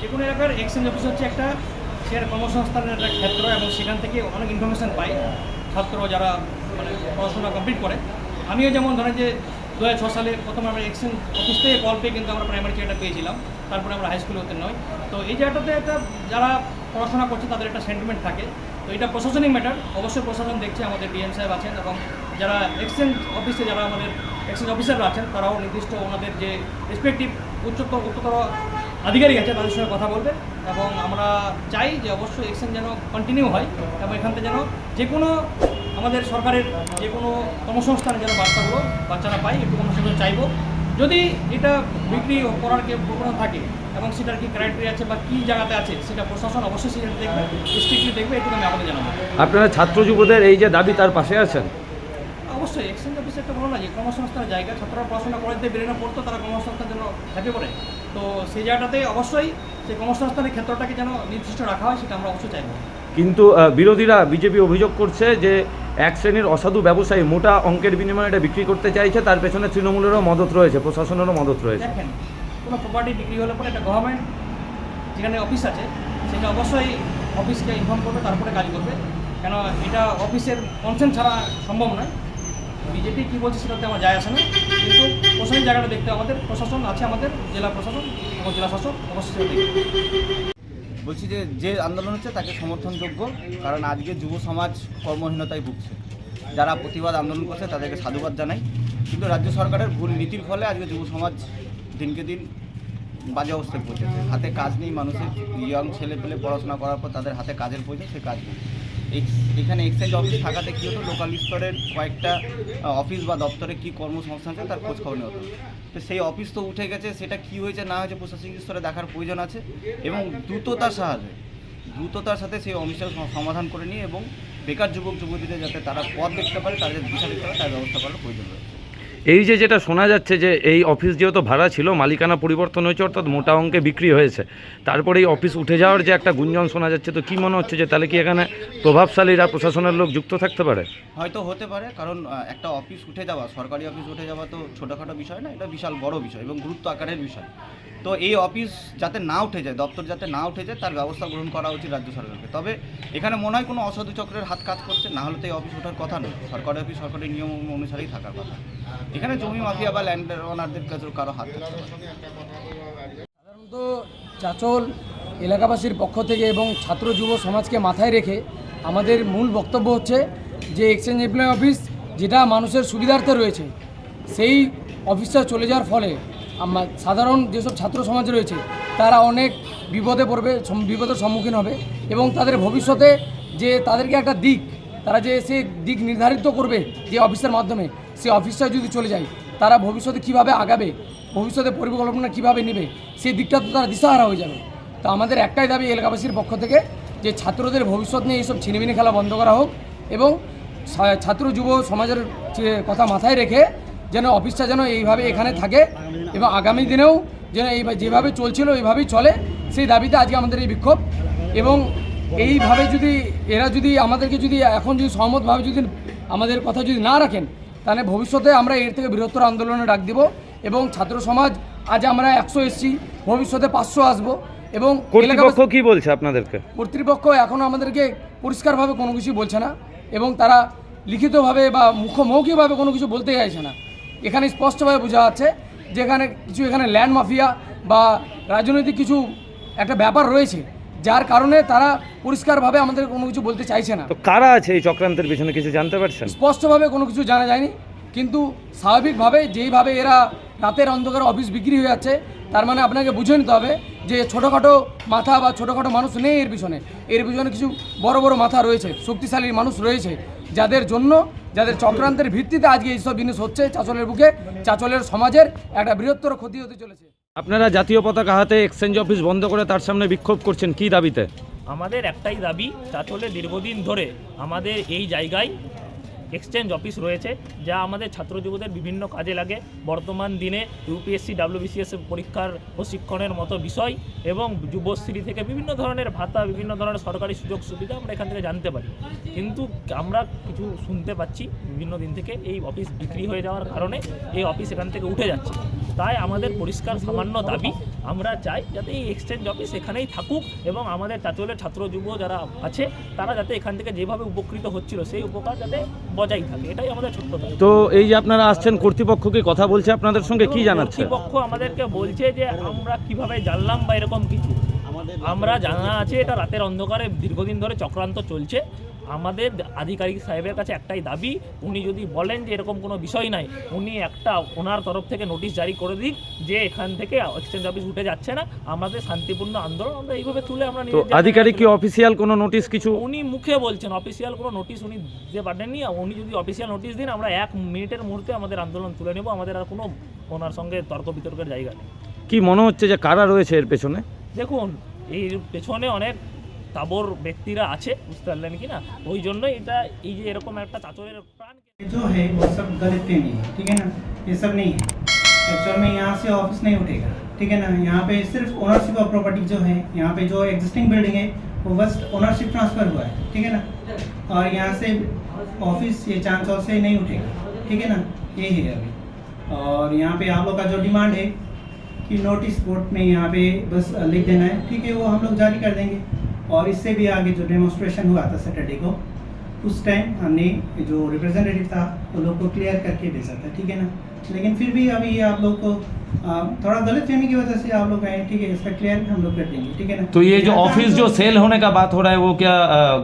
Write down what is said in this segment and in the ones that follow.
যে কোনো এলাকার এক্সচেঞ্জ অফিস হচ্ছে একটা সে কর্মসংস্থানের একটা ক্ষেত্র এবং সেখান থেকে অনেক ইনফরমেশান পাই ছাত্র যারা মানে পড়াশোনা কমপ্লিট করে। আমিও যেমন ধরেন যে দু হাজার সালে প্রথম আমরা এক্সচেঞ্জ অফিস থেকে কল পেয়ে কিন্তু আমরা প্রাইমারি চেয়ারটা পেয়েছিলাম, তারপরে আমরা হাই স্কুলে উত্তীর্ণ হই তো এই জায়গাটাতে একটা যারা পড়াশোনা করছে তাদের একটা সেন্টিমেন্ট থাকে। তো এটা প্রশাসনিক ম্যাটার অবশ্যই প্রশাসন দেখছে, আমাদের ডিএম সাহেব আছেন এবং যারা এক্সচেঞ্জ অফিসে যারা আমাদের এক্সচেঞ্জ অফিসাররা আছেন, তারাও নির্দিষ্ট ওনাদের যে রেসপেক্টিভ উচ্চতর উচ্চতর আধিকারিক আছে, তাদের সঙ্গে কথা বলবে এবং আমরা চাই যে অবশ্যই এক্সচেঞ্জ যেন কন্টিনিউ হয় এবং এখান থেকে যেন যে কোনো আমাদের সরকারের যে কোনো কর্মসংস্থানে যেন বার্তাগুলো বাচ্চারা পায়, একটু আমরা চাইব। যদি এটা বিক্রি করার কে প্রবণতা থাকে এবং সেটার কি ক্রাইটেরিয়া আছে বা কী জায়গাতে আছে, সেটা প্রশাসন অবশ্যই সেটা দেখবে দেখবে, এটুকু আমি আপনাদের জানাব। আপনারা ছাত্র যুবদের এই যে দাবি, তার পাশে আছেন? অবশ্যই এক্সচেঞ্জ অফিসে একটা বলো না যে কর্মসংস্থানের জায়গা ছাত্ররা পড়াশোনা করে দিয়ে বেরোনো পড়তো তারা কর্মসংস্থানের জন্য হ্যাপি করে তো সেই জায়গাটাতে অবশ্যই সেই কর্মসংস্থানের ক্ষেত্রটাকে যেন নির্দিষ্ট রাখা হয় সেটা আমরা অবশ্যই চাইব। কিন্তু বিরোধীরা বিজেপি অভিযোগ করছে যে এক শ্রেণির অসাধু ব্যবসায়ী মোটা অঙ্কের বিনিময়ে এটা বিক্রি করতে চাইছে তার পেছনে তৃণমূলেরও মদত রয়েছে প্রশাসনেরও মদত রয়েছে। দেখেন কোনো প্রপার্টি বিক্রি হলে পরে একটা গভর্নমেন্ট যেখানে অফিস আছে সেটা অবশ্যই অফিসকে ইনফর্ম করবে তারপরে কাজ করবে। কেন এটা অফিসের কনসেন্ট ছাড়া সম্ভব নয়। বিজেপি কী বলছে সেটাতে আমার যায় আসে না। কিন্তু প্রশাসনিক জায়গাটা দেখতে আমাদের প্রশাসন আছে আমাদের, জেলা প্রশাসন এবং জেলা শাসক অবশ্যই বলছি যে যে আন্দোলন হচ্ছে তাকে সমর্থনযোগ্য, কারণ আজকে যুব সমাজ কর্মহীনতায় ভুগছে। যারা প্রতিবাদ আন্দোলন করছে তাদেরকে সাধুবাদ জানাই। কিন্তু রাজ্য সরকারের ভুল নীতির ফলে আজকে যুব সমাজ দিনকে দিন বাজে অবস্থায় পৌঁছেছে হাতে কাজ নেই মানুষের ইয়ং ছেলে পেলে পড়াশোনা করার পর তাদের হাতে কাজের প্রয়োজন সে কাজ নেই। এখানে এক্সচেঞ্জ অফিস থাকাতে কী হতো? লোকাল স্তরের কয়েকটা অফিস বা দপ্তরে কী কর্মসংস্থান আছে তার খোঁজ খবর নেওয়া হতো। তো সেই অফিস তো উঠে গেছে, সেটা কী হয়েছে না হয়েছে প্রশাসনিক স্তরে দেখার প্রয়োজন আছে এবং দ্রুততার সাহায্যে, দ্রুততার সাথে সেই অফিসের সমাধান করে নিয়ে এবং বেকার যুবক যুবতীদের যাতে তারা পথ দেখতে পারে, তাদের দিশা দেখতে পারে, তার ব্যবস্থা করার প্রয়োজন রয়েছে। এই যে যেটা শোনা যাচ্ছে যে এই অফিস যেহেতু ভাড়া ছিল, মালিকানা পরিবর্তন হয়েছে, অর্থাৎ মোটা অঙ্কে বিক্রি হয়েছে। তারপরে এই অফিস উঠে যাওয়ার যে একটা গুঞ্জন শোনা যাচ্ছে, তো কি মনে হচ্ছে যে তাহলে কি এখানে প্রভাবশালীরা প্রশাসনের লোক যুক্ত থাকতে পারে? হয়তো হতে পারে, কারণ একটা অফিস উঠে যাওয়া, সরকারি অফিস উঠে যাওয়া তো ছোটোখাটো বিষয় না, এটা বিশাল বড় বিষয় এবং গুরুত্ব আকারের বিষয়। তো এই অফিস যাতে না উঠে যায়, দপ্তর যাতে না উঠে যায়, তার ব্যবস্থা গ্রহণ করা উচিত রাজ্য সরকারকে। তবে এখানে মনে হয় কোনো অসাধু চক্রের হাত কাজ করছে, না হলে তো এই অফিস ওঠার কথা নয়। সরকারি অফিস সরকারি নিয়ম অনুসারেই থাকার কথা। এখানে জমি মাফিয়া বা ল্যান্ড ওনারদের কাছে কারও হাত সাধারণত চাচল এলাকাবাসীর পক্ষ থেকে এবং ছাত্র যুব সমাজকে মাথায় রেখে আমাদের মূল বক্তব্য হচ্ছে যে এক্সচেঞ্জ এমপ্লয় অফিস যেটা মানুষের সুবিধার্থে রয়েছে, সেই অফিসটা চলে যাওয়ার ফলে আমার সাধারণ যেসব ছাত্র সমাজ রয়েছে, তারা অনেক বিপদে পড়বে বিপদের সম্মুখীন হবে এবং তাদের ভবিষ্যতে যে তাদেরকে একটা দিক, তারা যে সে দিক নির্ধারিত করবে যে অফিসের মাধ্যমে সেই অফিসটা যদি চলে যায়, তারা ভবিষ্যতে কীভাবে আগাবে, ভবিষ্যতে পরিকল্পনা কীভাবে নেবে সেই দিকটা তো তারা দিশাহারা হয়ে যাবে। তো আমাদের একটাই দাবি এলাকাবাসীর পক্ষ থেকে যে ছাত্রদের ভবিষ্যৎ নিয়ে এইসব ছিনিমিনি খেলা বন্ধ করা হোক এবং ছাত্র, যুব সমাজের কথা মাথায় রেখে যেন অফিসটা যেন এইভাবে এখানে থাকে এবং আগামী দিনেও যেন এই যেভাবে চলছিল, এইভাবেই চলে, সেই দাবিতে আজকে আমাদের এই বিক্ষোভ। এবং এইভাবে যদি, এরা যদি আমাদেরকে যদি এখন যদি সহমতভাবে যদি আমাদের কথা যদি না রাখেন তাহলে ভবিষ্যতে আমরা এর থেকে বৃহত্তর আন্দোলনে ডাক দিব এবং ছাত্র সমাজ আজ আমরা একশো এসছি ভবিষ্যতে পাঁচশো আসব এবং কর্তৃপক্ষ কি বলছে আপনাদেরকে? কর্তৃপক্ষ এখনও আমাদেরকে পরিষ্কারভাবে কোনো কিছু বলছে না এবং তারা লিখিতভাবে বা মুখোমৌখিকভাবে কোনো কিছু বলতে চাইছে না। এখানে স্পষ্টভাবে বোঝা যাচ্ছে যে এখানে কিছু এখানে ল্যান্ড মাফিয়া বা রাজনৈতিক কিছু একটা ব্যাপার রয়েছে। যার কারণে তারা পরিষ্কারভাবে আমাদের কোনো কিছু বলতে চাইছে না। তো কারা আছে এই চক্রান্তের পিছনে কিছু জানতে পারছেন? স্পষ্টভাবে কোনো কিছু জানা যায়নি কিন্তু স্বাভাবিকভাবে যেইভাবে এরা রাতের অন্ধকারে অফিস বিক্রি হয়ে যাচ্ছে তার মানে আপনাকে বুঝে নিতে হবে যে ছোটোখাটো মাথা বা ছোটোখাটো মানুষ নেই এর পিছনে। এর পিছনে কিছু বড় বড় মাথা রয়েছে শক্তিশালী মানুষ রয়েছে যাদের জন্য যাদের চক্রান্তের ভিত্তিতে আজকে এইসব জিনিস হচ্ছে চাচলের বুকে চাচলের সমাজের একটা বৃহত্তর ক্ষতি হতে চলেছে। আপনারা জাতীয় পতাকা হাতে এক্সচেঞ্জ অফিস বন্ধ করে তার সামনে বিক্ষোভ করছেন কি দাবিতে? আমাদের একটাই দাবি চাচলে দীর্ঘদিন ধরে আমাদের এই জায়গায় এক্সচেঞ্জ অফিস রয়েছে, যা আমাদের ছাত্র যুবদের বিভিন্ন কাজে লাগে। বর্তমান দিনে ইউপিএসসি, ডাব্লিউবিসিএস পরীক্ষার প্রশিক্ষণের মতো বিষয় এবং যুবশ্রী থেকে বিভিন্ন ধরনের ভাতা, বিভিন্ন ধরনের সরকারি সুযোগ সুবিধা আমরা এখান থেকে জানতে পারি। কিন্তু আমরা কিছু শুনতে পাচ্ছি বিভিন্ন দিন থেকে এই অফিস বিক্রি হয়ে যাওয়ার কারণে এই অফিস এখান থেকে উঠে যাচ্ছে। তাই আমাদের পরিষ্কার সামান্য দাবি আমরা চাই যাতে এই এক্সচেঞ্জ অফিস এখানেই থাকুক এবং আমাদের চাচলের ছাত্র যুব যারা আছে তারা যাতে এখান থেকে যেভাবে উপকৃত হচ্ছিল সেই উপকার যাতে বজায় থাকে। এটাই আমাদের ছোট্ট দাবি। তো এই যে আপনারা আসছেন কর্তৃপক্ষকে কথা বলছে আপনাদের সঙ্গে কি জানাচ্ছে? কর্তৃপক্ষ আমাদেরকে বলছে যে আমরা কীভাবে জানলাম বা এরকম কিছু? আমরা জানা আছে এটা রাতের অন্ধকারে দীর্ঘদিন ধরে চক্রান্ত চলছে। আমাদের আধিকারিক সাহেবের কাছে একটাই দাবি উনি যদি বলেন যে এরকম কোনো বিষয় নাই উনি একটা ওনার তরফ থেকে নোটিশ জারি করে দিক যে এখান থেকে এক্সচেঞ্জ অফিস উঠে যাচ্ছে না আমাদের শান্তিপূর্ণ আন্দোলন আমরা এইভাবে তুলে আমরা তো আধিকারিক কি অফিসিয়াল কোনো নোটিশ কিছু? উনি মুখে বলছেন অফিসিয়াল কোনো নোটিশ উনি দিতে পারেননি উনি যদি অফিসিয়াল নোটিশ দিন আমরা এক মিনিটের মুহূর্তে আমাদের আন্দোলন তুলে নেব আমাদের আর কোনো ওনার সঙ্গে তর্ক বিতর্কের জায়গা নেই। কি মনে হচ্ছে যে কারা রয়েছে এর পেছনে? দেখুন এই পেছনে অনেক তাবর ব্যক্তিরা আছে বুঝতে পারলেন কি না ওই জন্যই এটা এই যে এরকম একটা চাচরের প্রাণ ये जो है वो सब गलत फहमी है ठीक है ना ये सब नहीं है एक्चुअल में यहाँ से ऑफिस नहीं उठेगा ठीक है ना यहाँ पे सिर्फ ओनरशिप ऑफ प्रॉपर्टी जो है यहाँ पे जो एग्जिस्टिंग बिल्डिंग है वो बस ओनरशिप ट्रांसफर हुआ है ठीक है ना और यहाँ से ऑफिस ये चांद चौक से नहीं उठेगा ठीक है ना ये है अभी और यहाँ पे आप लोग का जो डिमांड है कि नोटिस बोर्ड में यहाँ पे बस लिख देना है ठीक है वो हम लोग जारी कर देंगे और इससे भी आगे जो डेमोस्ट्रेशन हुआ था सैटरडे को उस टाइम हमने जो रिप्रेजेंटेटिव था वो लोग को क्लियर करके भेजा था ठीक है ना? लेकिन फिर भी अभी आप लोग को थोड़ा गलत फहमी की वजह से आप लोग आए ठीक है? इसका क्लियर हम लोग कर देंगे ठीक है ना? तो ये जो ऑफ़िस जो सेल होने का बात हो रहा है वो क्या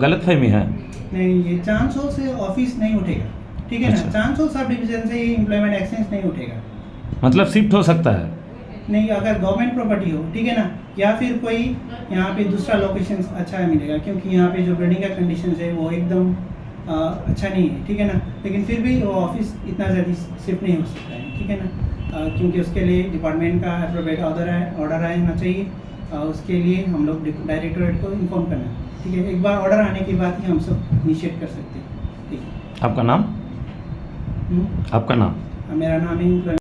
गलत फहमी है? नहीं ये चाँद चौक से ऑफ़िस नहीं उठेगा ठीक है अच्छा। ना चाँद चौक सब डिवीज़न से एम्प्लॉयमेंट एक्सचेंज नहीं उठेगा। मतलब शिफ्ट हो सकता है। नहीं अगर गवर्नमेंट प्रॉपर्टी हो ठीक है ना? या फिर कोई यहाँ पे दूसरा लोकेशन अच्छा मिलेगा क्योंकि यहाँ पे जो बिल्डिंग का कंडीशन है वो एकदम अच्छा नहीं है ठीक है ना? लेकिन फिर भी वो ऑफ़िस इतना जल्दी शिफ्ट नहीं हो सकता है ठीक है ना? क्योंकि उसके लिए डिपार्टमेंट का अप्रोवेट ऑर्डर है ऑर्डर आना चाहिए आ, उसके लिए हम लोग डायरेक्टोरेट को इन्फॉर्म करना है ठीक है? एक बार ऑर्डर आने के बाद ही हम सब इनिशिएट कर सकते हैं ठीक है? आपका नाम? हम्म, आपका नाम? मेरा नाम है